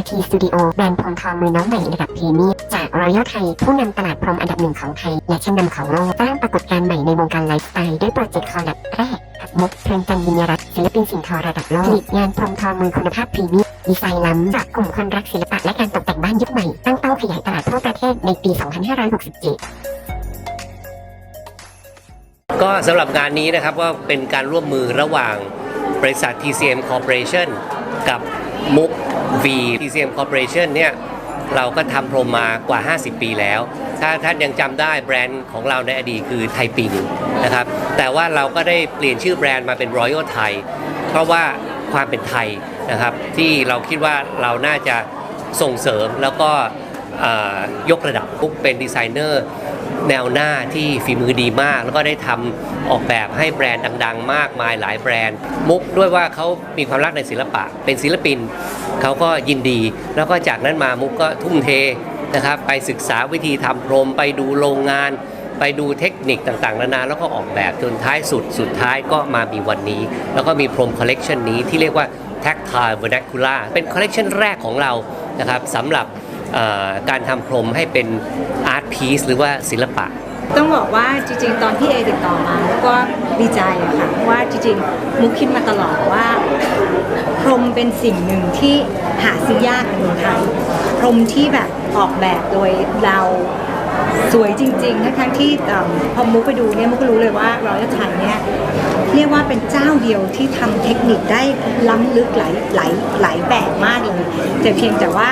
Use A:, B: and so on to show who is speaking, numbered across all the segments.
A: RT Studio แบรนด์พรมทองมือน้องใหม่ระดับพรีเมียมจากรอยัลไทย ผู้นำตลาดพรมอันดับหนึ่งของไทย และชั้นนำของโลกสร้างปรากฏการณ์ใหม่ในวงการไลฟ์สไตล์ด้วยโปรเจกต์คอลแลบแรกกับมุกเพลนจันยินยรัตศิลปินสินทอระดับโลกผลิตงานพรมทองมือคุณภาพพรีเมียมดีไซน์ล้ำจากกลุ่มคนรักศิลปะและการตกแต่งบ้านยุคใหม่ตั้งเป้าขยายตลาดทั่วประเทศในปี 2567
B: ก็สำหรับงานนี้นะครับก็เป็นการร่วมมือระหว่างบริษัท TCM Corporation กับมุก V TCM Corporation เนี่ยเราก็ทำพรมมากว่า 50 ปีแล้ว ถ้าท่านยังจำได้แบรนด์ของเราในอดีตคือไทยปิงนะครับ แต่ว่าเราก็ได้เปลี่ยนชื่อแบรนด์มาเป็น Royal Thai เพราะว่าความเป็นไทยนะครับ ที่เราคิดว่าเราน่าจะส่งเสริมแล้วก็ยกระดับปุ๊กเป็นดีไซเนอร์ แนวหน้าที่ฝีมือดีมาก แล้วก็ได้ทำออกแบบให้แบรนด์ดัง ๆ มากมายหลายแบรนด์ มุกด้วยว่าเขามีความรักในศิลปะ เป็นศิลปินเขาก็ยินดี แล้วก็จากนั้นมามุกก็ทุ่มเทนะครับไปศึกษาวิธีทำพรม ไปดูโรงงาน ไปดูเทคนิคต่างๆ นานาแล้วก็ออกแบบจนท้ายสุดสุดท้ายก็มามีวันนี้ แล้วก็มีพรมคอลเลกชันนี้ที่เรียกว่า Tactile Vernacular เป็นคอลเลกชันแรกของเรานะครับสำหรับ การทำพรมให้เป็นอาร์ตพีซหรือว่าศิลปะ
C: ต้องบอกว่าจริงๆ ตอนที่เอติดต่อมาก็ดีใจอะค่ะเพราะว่าจริงๆ มุกคิดมาตลอดว่า พรมเป็นสิ่งหนึ่งที่หาซื้อยากในเมืองไทยพรมที่แบบออกแบบโดยเราสวยจริงๆ ทั้งๆที่พอมุกไปดูเนี่ยมุกก็รู้เลยว่ารอยไทยเนี่ยเรียกว่าเป็นเจ้าเดียวที่ทำเทคนิคได้ล้ำลึกหลายหลายหลายแบบมากเลยแต่เพียงแต่ว่า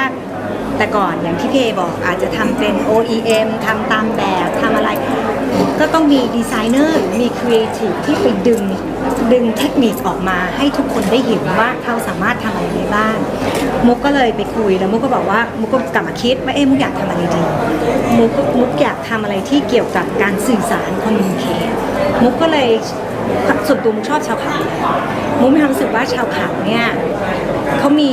C: แต่ก่อนอย่างที่พี่เอบอกอาจจะทำเป็น OEM ทำตามแบบทำอะไร ก็ต้องมีดีไซเนอร์มีครีเอทีฟที่ไปดึงดึงเทคนิคออกมาให้ทุกคนได้เห็นว่าเขาสามารถทำอะไรได้บ้าง มุกก็เลยไปคุยแล้วมุกก็บอกว่ามุกก็กลับมาคิดว่าเอ๊ะมุกอยากทำอะไรดี มุกมุกอยากทำอะไรที่เกี่ยวกับการสื่อสารคอมมิวนิเคชมุกก็เลย ส่วนตัวมุกชอบชาวเขามุกมีความรู้สึกว่าชาวเขาเนี่ยเขามี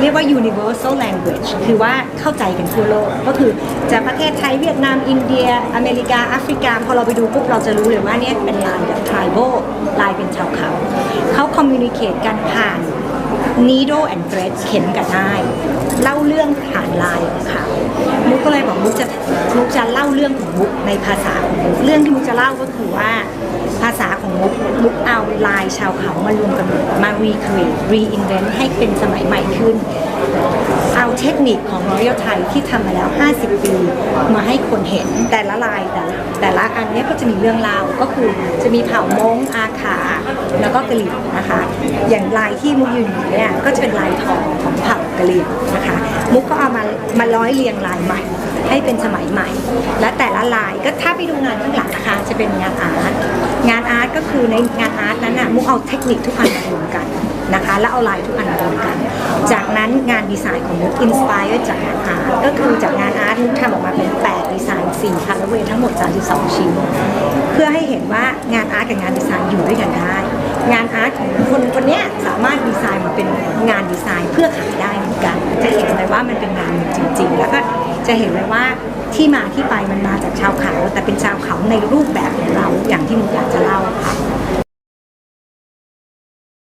C: เรียกว่า universal language คือว่าเข้าใจกันทั่วโลก ก็คือจากประเทศไทยเวียดนาม อินเดีย อเมริกาแอฟริกา พอเราไปดูปุ๊บเราจะรู้เลยว่าเนี่ยเป็นลายแบบ tribal ลายเป็นชาวเขาเขา communicate กันผ่าน needle and thread เข็มกับได้ เล่าเรื่องผ่านลายของเขา รื่องของมุกในภาษาของมุกเรื่องที่มุกจะเล่าก็คือว่า ภาษาของมุกมุกเอาลายชาวเขามารวมกันมา recreate reinvent ให้เป็นสมัยใหม่ขึ้น เอาเทคนิคของ Royal Thai ที่ทำมาแล้ว 50 ปี มาให้คนเห็นแต่ละลายแต่ละแต่ละอันเนี้ยก็จะมีเรื่องราวก็คือจะมีเผ่ามงอาขาแล้วก็กะเหรี่ยงนะคะ อย่างลายที่มุกยืนอยู่เนี่ยก็จะเป็นลายทองของเผ่ากะเหรี่ยงนะคะ มุกก็เอามามาร้อยเรียงลายใหม่ ให้เป็นสมัยใหม่ และแต่ละลายก็ถ้าไปดูงานข้างหลังนะคะจะเป็นงานอาร์ตงานอาร์ตก็คือในงานอาร์ตนั้นน่ะมุกเอาเทคนิคทุกอันมารวมกันนะคะแล้วเอาลายทุกอันมารวมกัน จากนั้นงานดีไซน์ของมุกอินสปายจากงานอาร์ตก็คือจากงานอาร์ตมุกทำออกมาเป็น 8 ดีไซน์4คันละเวทั้งหมด 32 ชิ้น เพื่อให้เห็นว่างานอาร์ตกับงานดีไซน์อยู่ด้วยกันได้ งานอาร์ตของคนคนนี้สามารถดีไซน์มาเป็นงานดีไซน์เพื่อขายได้ จะเห็นเลยว่าที่มาที่ไปมันมาจากชาวเขา แต่เป็นชาวเขาในรูปแบบของเราอย่างที่มุกอยากจะเล่าค่ะ